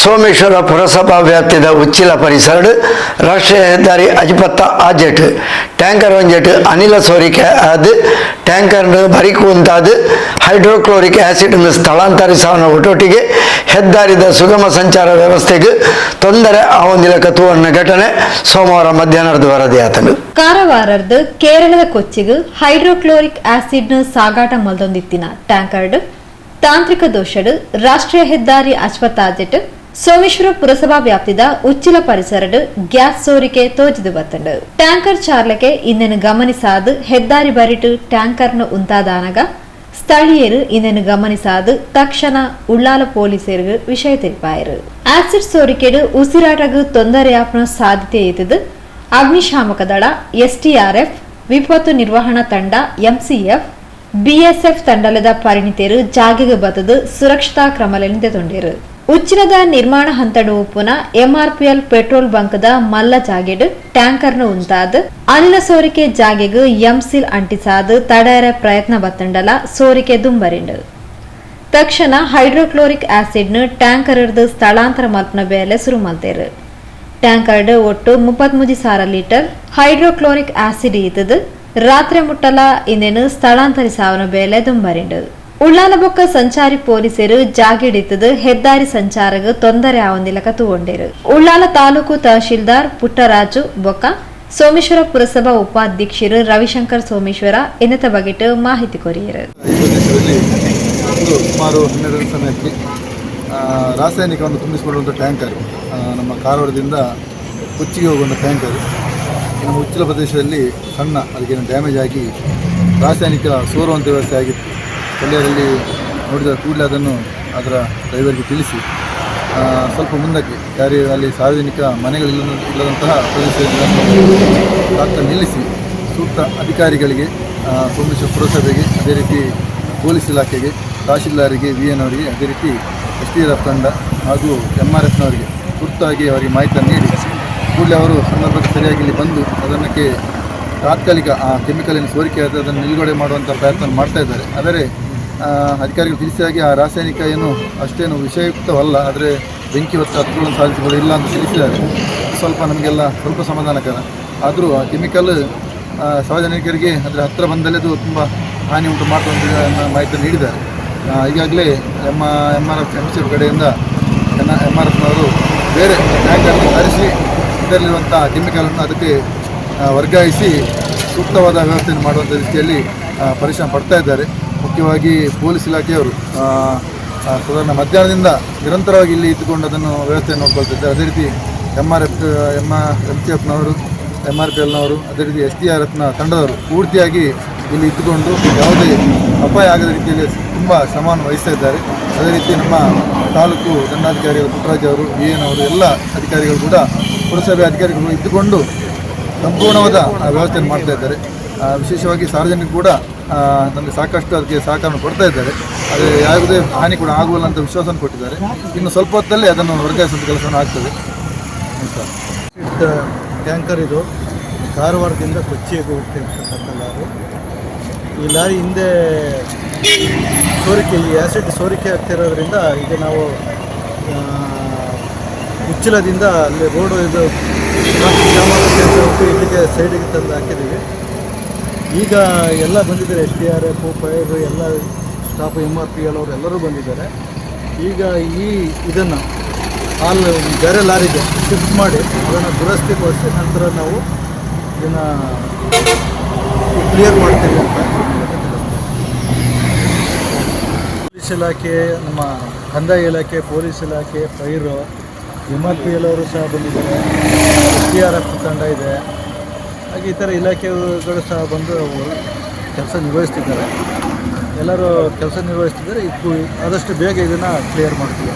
ಸೋಮೇಶ್ವರ ಪುರಸಭಾ ವ್ಯಾಪ್ತಿದ ಉಚ್ಚಿಲ ಪರಿಸರ ರಾಷ್ಟ್ರೀಯ ಹೆದ್ದಾರಿ ಅಜಿಪತ್ತ ಆಜೆಟ್ ಟ್ಯಾಂಕರ್ ಒಂಜೆಟ್ ಅನಿಲ ಸೋರಿಕೆ ಆದ ಟ್ಯಾಂಕರ್ ಬರಿಕು ಉಂತಾದ್, ಹೈಡ್ರೋಕ್ಲೋರಿಕ್ ಆಸಿಡ್ ಸ್ಥಳಾಂತರಿಸವನ ಒಟ್ಟೊಟ್ಟಿಗೆ ಹೆದ್ದಾರಿದ ಸುಗಮ ಸಂಚಾರ ವ್ಯವಸ್ಥೆಗೆ ತೊಂದರೆ ಆವೊಂದಿಲಕ ತೂವಣ್ಣ ಘಟನೆ ಸೋಮವಾರ ಮಧ್ಯಾಹ್ನದ ವರದಿ ಆತನು ಕಾರವಾರದ ಕೇರಳದ ಕೊಚ್ಚಿಗೆ ಹೈಡ್ರೋಕ್ಲೋರಿಕ್ ಆಸಿಡ್ನ ಸಾಗಾಟ ಮಲ್ದೊಂದಿತ್ತಿನ ಟ್ಯಾಂಕರ್ಡ್, ತಾಂತ್ರಿಕ ದೋಷಡು, ರಾಷ್ಟ್ರೀಯ ಹೆದ್ದಾರಿ ಅಶ್ವತ್ಥಾಜೆಟ್ ಸೋಮೇಶ್ವರ ಪುರಸಭಾ ವ್ಯಾಪ್ತಿದ ಉಚ್ಚಿಲ ಪರಿಸರಡ್ ಗ್ಯಾಸ್ ಸೋರಿಕೆ ತೋಜಿದು ಬತ್ತಂಡು. ಟ್ಯಾಂಕರ್ ಚಾರ್ಲಕ್ಕೆ ಇನ್ನೇನು ಗಮನಿಸಾದು ಹೆದ್ದಾರಿ ಬರಿಟ್ ಟ್ಯಾಂಕರ್ನ ಉಂತಾದಾನಗ, ಸ್ಥಳೀಯರು ಇನ್ನೇನು ಗಮನಿಸಾದು ತಕ್ಷಣ ಉಳ್ಳಾಲ ಪೊಲೀಸರಿಗೆ ವಿಷಯ ತಿಳಿಪಾಯರು. ಆಸಿಡ್ ಸೋರಿಕೆಡು ತೊಂದರೆ ತೊಂದರೆಯಾಪನ ಸಾಧ್ಯತೆ ಇದ್ದದು ಅಗ್ನಿಶಾಮಕ ದಳ ಎಸ್ಟಿಆರ್ಎಫ್ ವಿಪತ್ತು ನಿರ್ವಹಣಾ ತಂಡ ಎಂಸಿಎಫ್ ಬಿಎಸ್ಎಫ್ ತಂಡಲದ ಪರಿಣಿತರು ಜಾಗಿಗೆ ಬತದು ಸುರಕ್ಷತಾ ಕ್ರಮಲೆಂದೆ ತೊಂಡಿರು. ಉಚ್ಚಿಲದ ನಿರ್ಮಾಣ ಹಂತಡು ಉಪ್ಪುನ ಎಂಆರ್ಪಿಎಲ್ ಪೆಟ್ರೋಲ್ ಬಂಕ್ದ ಮಲ್ಲ ಜಾಗೆಡ್ ಟ್ಯಾಂಕರ್ನ ಉಂತಾದ್ ಅನಿಲ ಸೋರಿಕೆ ಜಾಗೆಗ್ ಎಂಸಿಲ್ ಅಂಟಿಸಾದ್ ತಡೆಯರ ಪ್ರಯತ್ನ ಬತ್ತಂಡಲ ಸೋರಿಕೆ ದುಂಬರಿಂಡು. ತಕ್ಷಣ ಹೈಡ್ರೋಕ್ಲೋರಿಕ್ ಆಸಿಡ್ನ ಟ್ಯಾಂಕರ್ ಹಿಡಿದು ಸ್ಥಳಾಂತರ ಮಲ್ಪನ ಬೇಲೆ ಶುರು ಮಾಡ್ತೇರು ಟ್ಯಾಂಕರ್ಡ್ ಒಟ್ಟು ಮುಪ್ಪತ್ಮೂಜಿ ಸಾವಿರ ಲೀಟರ್ ಹೈಡ್ರೋಕ್ಲೋರಿಕ್ ಆಸಿಡ್ ಈತದು ರಾತ್ರಿ ಮುಟ್ಟಲ ಇನ್ನೇನು ಸ್ಥಳಾಂತರಿಸಾವನ ಬೇಲೆ ದುಂಬರಿಂಡು. ಉಳ್ಳಾಲ ಬೊಕ್ಕ ಸಂಚಾರಿ ಪೊಲೀಸರು ಜಾಗಿಡಿತದ ಹೆದ್ದಾರಿ ಸಂಚಾರಗ ತೊಂದರೆ ಆವೊಂದಿಲಕ ತೂಗೊಂಡೇರು ಉಳ್ಳಾಲ ತಾಲೂಕು ತಹಶೀಲ್ದಾರ್ ಪುಟ್ಟರಾಜು ಬೊಕ್ಕ, ಸೋಮೇಶ್ವರ ಪುರಸಭಾ ಉಪಾಧ್ಯಕ್ಷರು ರವಿಶಂಕರ್ ಸೋಮೇಶ್ವರ ಇನ್ನತ ಬಗೆಟ್ ಮಾಹಿತಿ ಕೋರಿಯರು. ಸುಮಾರು ಹನ್ನೆರಡು ಸಮಯಕ್ಕೆ ರಾಸಾಯನಿಕವನ್ನು ತುಂಬಿಸಿಕೊಳ್ಳುವಂಥ ಟ್ಯಾಂಕರ್ ನಮ್ಮ ಕಾರವಾರದಿಂದ ಉಚ್ಚಿಗೆ ಹೋಗುವಂಥ ಟ್ಯಾಂಕರ್. ನಮ್ಮ ಉಚ್ಚಿಲ ಪ್ರದೇಶದಲ್ಲಿ ಸಣ್ಣ ಅದಕ್ಕೇನು ಡ್ಯಾಮೇಜ್ ಆಗಿ ರಾಸಾಯನಿಕ ಸೋರುವಂಥ ವ್ಯವಸ್ಥೆ ಆಗಿತ್ತು. ಸ್ಥಳೀಯರಲ್ಲಿ ನೋಡಿದ ಕೂಡಲೇ ಅದನ್ನು ಅದರ ಡ್ರೈವರ್ಗೆ ತಿಳಿಸಿ ಸ್ವಲ್ಪ ಮುಂದಕ್ಕೆ ಯಾರೇ ಅಲ್ಲಿ ಸಾರ್ವಜನಿಕ ಮನೆಗಳಿಲ್ಲ, ಇಲ್ಲದಂತಹ ಪ್ರದೇಶದಲ್ಲಿ ನಿಲ್ಲಿಸಿ ಸೂಕ್ತ ಅಧಿಕಾರಿಗಳಿಗೆ ಸೋಮೇಶ್ವರ ಪುರಸಭೆಗೆ, ಅದೇ ರೀತಿ ಪೊಲೀಸ್ ಇಲಾಖೆಗೆ, ತಹಶೀಲ್ದಾರಿಗೆ, ವಿ ಎನ್ ಅವರಿಗೆ, ಅದೇ ರೀತಿ ಎಸ್ ಟಿ ಎಫ್ ತಂಡ ಹಾಗೂ ಎಂ ಆರ್ ಎಫ್ನವರಿಗೆ ತುರ್ತಾಗಿ ಅವರಿಗೆ ಮಾಹಿತಿಯನ್ನು ನೀಡಿ, ಕೂಡಲೇ ಅವರು ಸಂದರ್ಭಕ್ಕೆ ಸರಿಯಾಗಿ ಇಲ್ಲಿ ಬಂದು ಅದನ್ನಕ್ಕೆ ತಾತ್ಕಾಲಿಕ ಆ ಕೆಮಿಕಲಿನ ಸೋರಿಕೆ ಆದರೆ ಅದನ್ನು ನಿಲುಗಡೆ ಮಾಡುವಂಥ ಪ್ರಯತ್ನ ಮಾಡ್ತಾ ಇದ್ದಾರೆ. ಆದರೆ ಅಧಿಕಾರಿಗಳು ತಿಳಿಸಿದಾಗೆ ಆ ರಾಸಾಯನಿಕ ಏನು ಅಷ್ಟೇನು ವಿಷಯುಕ್ತವಲ್ಲ, ಆದರೆ ಬೆಂಕಿ ಹೊತ್ತು ಹತ್ತುಗಳನ್ನು ಸಾಧಿಸಬಹುದು ಇಲ್ಲ ಅಂತ ತಿಳಿಸಿದ್ದಾರೆ. ಸ್ವಲ್ಪ ನಮಗೆಲ್ಲ ಸ್ವಲ್ಪ ಸಮಾಧಾನಕರ. ಆದರೂ ಆ ಕೆಮಿಕಲ್ ಸಾರ್ವಜನಿಕರಿಗೆ ಅದರ ಹತ್ತಿರ ಬಂದಲ್ಲೇ ಅದು ತುಂಬ ಹಾನಿ ಉಂಟು ಮಾಡುವಂಥ ಮಾಹಿತಿ ನೀಡಿದ್ದಾರೆ. ಈಗಾಗಲೇ M M R F M C ಕಡೆಯಿಂದ ಎನ್ ಎಂ ಆರ್ ಎಫ್ನವರು ಬೇರೆ ಟ್ಯಾಂಕರ್ಗೆ ತರಿಸಿ ಇದರಲ್ಲಿರುವಂಥ ಕೆಮಿಕಲನ್ನು ಅದಕ್ಕೆ ವರ್ಗಾಯಿಸಿ ಸೂಕ್ತವಾದ ವ್ಯವಸ್ಥೆಯನ್ನು ಮಾಡುವಂಥ ರೀತಿಯಲ್ಲಿ ಪರಿಶ್ರಮ ಪಡ್ತಾ ಇದ್ದಾರೆ. ಮುಖ್ಯವಾಗಿ ಪೊಲೀಸ್ ಇಲಾಖೆಯವರು ಸಾಧಾರಣ ಮಧ್ಯಾಹ್ನದಿಂದ ನಿರಂತರವಾಗಿ ಇಲ್ಲಿ ಇದ್ದುಕೊಂಡು ಅದನ್ನು ವ್ಯವಸ್ಥೆಯನ್ನು ನೋಡ್ಕೊಳ್ತಿದ್ದಾರೆ. ಅದೇ ರೀತಿ M R F M M C ಎಫ್ನವರು M R P ಎಲ್ನವರು ಅದೇ ರೀತಿ ಎಸ್ ಡಿ ಆರ್ ಎಫ್ನ ತಂಡದವರು ಪೂರ್ತಿಯಾಗಿ ಇಲ್ಲಿ ಇದ್ದುಕೊಂಡು ಯಾವುದೇ ಅಪಾಯ ಆಗದ ರೀತಿಯಲ್ಲಿ ತುಂಬ ಶ್ರಮವನ್ನು ವಹಿಸ್ತಾ ಇದ್ದಾರೆ. ಅದೇ ರೀತಿ ನಮ್ಮ ತಾಲೂಕು ದಂಡಾಧಿಕಾರಿಗಳು ಪುಟ್ಟರಾಜ್ ಅವರು ಬಿ ಎನ್ ಅವರು, ಎಲ್ಲ ಅಧಿಕಾರಿಗಳು ಕೂಡ ಪುರಸಭೆ ಅಧಿಕಾರಿಗಳು ಇದ್ದುಕೊಂಡು ಸಂಪೂರ್ಣವಾದ ವ್ಯವಸ್ಥೆಯನ್ನು ಮಾಡ್ತಾ ಇದ್ದಾರೆ. ವಿಶೇಷವಾಗಿ ಸಾರ್ವಜನಿಕ ಕೂಡ ನಮಗೆ ಸಾಕಷ್ಟು ಅದಕ್ಕೆ ಸಹಕಾರ ಕೊಡ್ತಾ ಇದ್ದಾರೆ. ಅದು ಯಾವುದೇ ಹಾನಿ ಕೂಡ ಆಗುವಲ್ಲ ಅಂತ ವಿಶ್ವಾಸವನ್ನು ಕೊಟ್ಟಿದ್ದಾರೆ. ಇನ್ನು ಸ್ವಲ್ಪ ಹೊತ್ತಲ್ಲಿ ಅದನ್ನು ವರ್ಗಾಯಿಸುವಂಥ ಕೆಲಸವನ್ನು ಆಗ್ತದೆ. ಟ್ಯಾಂಕರ್ ಇದು ಕಾರವಾರದಿಂದ ಕೊಚ್ಚಿಗೆ ಹೋಗ್ತಿರ್ತಕ್ಕಂಥ ಲಾರಿ. ಈ ಲಾರಿ ಹಿಂದೆ ಸೋರಿಕೆ, ಈ ಆ್ಯಸಿಡ್ ಸೋರಿಕೆ ಆಗ್ತಿರೋದ್ರಿಂದ ಈಗ ನಾವು ಮುಚ್ಚಲದಿಂದ ಅಲ್ಲಿ ರೋಡು ಇದು ಇಲ್ಲಿಗೆ ಸೈಡಿಗೆ ತಂದು ಹಾಕಿದ್ದೀವಿ. ಈಗ ಎಲ್ಲ ಬಂದಿದ್ದಾರೆ. S D R F fire ಎಲ್ಲ staff M R P L ಅವರು ಎಲ್ಲರೂ ಬಂದಿದ್ದಾರೆ. ಈಗ ಈ ಇದನ್ನು ಹಾಲು ಬೇರೆ ಲಾರಿಗೆ ಶಿಫ್ಟ್ ಮಾಡಿ ಅದನ್ನು ದುರಸ್ತಿಗೊಳಿಸಿ ನಂತರ ನಾವು ಇದನ್ನು ಕ್ಲಿಯರ್ ಮಾಡ್ತೀವಿ ಅಂತ ಪೊಲೀಸ್ ಇಲಾಖೆ, ನಮ್ಮ ಕಂದಾಯ ಇಲಾಖೆ, ಪೊಲೀಸ್ ಇಲಾಖೆ, fire M R P L ಅವರು ಸಹ ಬಂದಿದ್ದಾರೆ. ಎಸ್ ಡಿ ಆರ್ ಎಫ್ ತಂಡ ಇದೆ. ಹಾಗೆ ಥರ ಇಲಾಖೆಗಳು ಸಹ ಬಂದು ಕೆಲಸ ನಿರ್ವಹಿಸ್ತಿದ್ದಾರೆ. ಎಲ್ಲರೂ ಕೆಲಸ ನಿರ್ವಹಿಸ್ತಿದ್ದಾರೆ. ಆದಷ್ಟು ಬೇಗ ಇದನ್ನು ಕ್ಲಿಯರ್ ಮಾಡ್ತೀವಿ.